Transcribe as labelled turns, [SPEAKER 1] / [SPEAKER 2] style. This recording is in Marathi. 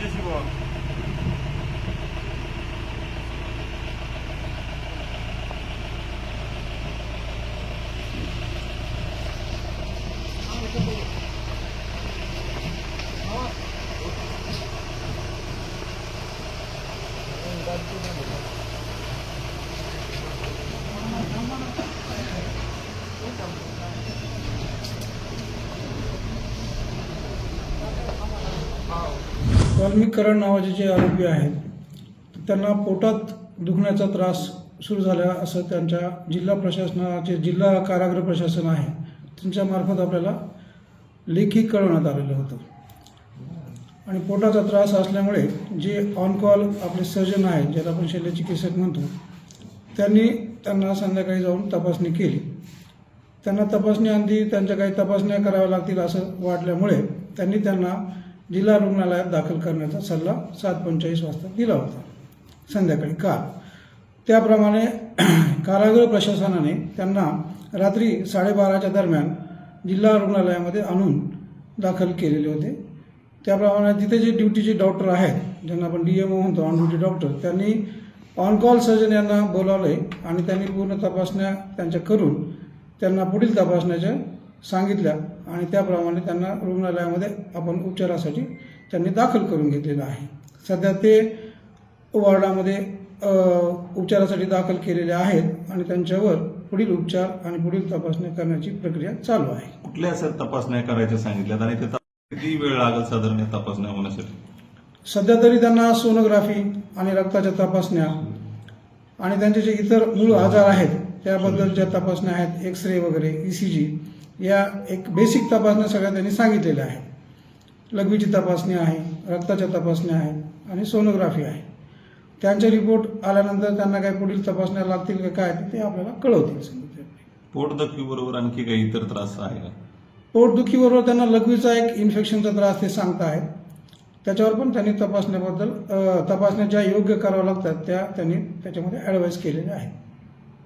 [SPEAKER 1] здесь его Thank you.
[SPEAKER 2] वाल्मिक करण नावाचे जे आरोपी आहेत त्यांना पोटात दुखण्याचा त्रास सुरू झाला असं त्यांच्या जिल्हा प्रशासनाचे जिल्हा कारागृह प्रशासन आहे त्यांच्यामार्फत आपल्याला लेखी कळवण्यात आलेलं होतं. आणि पोटाचा त्रास असल्यामुळे जे ऑन कॉल आपले सर्जन आहेत ज्याला आपण शल्यचिकित्सक म्हणतो त्यांनी त्यांना संध्याकाळी जाऊन तपासणी केली. त्यांना तपासणी आणली त्यांच्या काही तपासण्या कराव्या लागतील असं वाटल्यामुळे त्यांनी त्यांना जिल्हा रुग्णालयात दाखल करण्याचा सल्ला सात पंचेचाळीस वाजता दिला होता. संध्याकाळी काल. त्याप्रमाणे कारागृह प्रशासनाने त्यांना रात्री साडेबाराच्या दरम्यान जिल्हा रुग्णालयामध्ये आणून दाखल केलेले होते. त्याप्रमाणे तिथे जे ड्युटीचे डॉक्टर आहेत ज्यांना आपण डी एम ओ म्हणतो ऑन ड्युटी डॉक्टर त्यांनी ऑन कॉल सर्जन यांना बोलावले आणि त्यांनी पूर्ण तपासण्या त्यांच्या करून त्यांना पुढील तपासण्याच्या सांगितल्या आणि त्याप्रमाणे त्यांना रुग्णालयामध्ये आपण उपचारासाठी त्यांनी दाखल करून घेतलेलं आहे. सध्या ते वॉर्डामध्ये उपचारासाठी दाखल केलेले आहेत आणि त्यांच्यावर पुढील उपचार आणि पुढील तपासण्या करण्याची प्रक्रिया चालू आहे.
[SPEAKER 3] कुठल्या सर तपासण्या करायच्या सांगितल्यात आणि ते तप- किती वेळ लागेल साधारण तपासण्या होण्यासाठी?
[SPEAKER 2] सध्या तरी त्यांना सोनोग्राफी आणि रक्ताच्या तपासण्या आणि त्यांचे जे इतर मूळ आजार आहेत त्याबद्दलच्या तपासण्या आहेत एक्स रे वगैरे ई सी जी या एक बेसिक तपासण्या सगळ्या त्यांनी सांगितलेल्या आहेत. लघवीची तपासणी आहे रक्ताच्या तपासण्या आहेत आणि सोनोग्राफी आहे. त्यांचे रिपोर्ट आल्यानंतर त्यांना काही पुढील तपासण्या लागतील का काय ते आपल्याला कळवतील. सांगितले
[SPEAKER 3] पोटदुखी बरोबर आणखी काही इतर त्रास आहे का?
[SPEAKER 2] पोटदुखीबरोबर त्यांना लघवीचा एक इन्फेक्शनचा त्रास ते सांगताहेत त्याच्यावर पण त्यांनी तपासण्याबद्दल तपासण्या ज्या योग्य कराव्या लागतात त्या त्यांनी त्याच्यामध्ये ॲडवाईस केलेल्या आहेत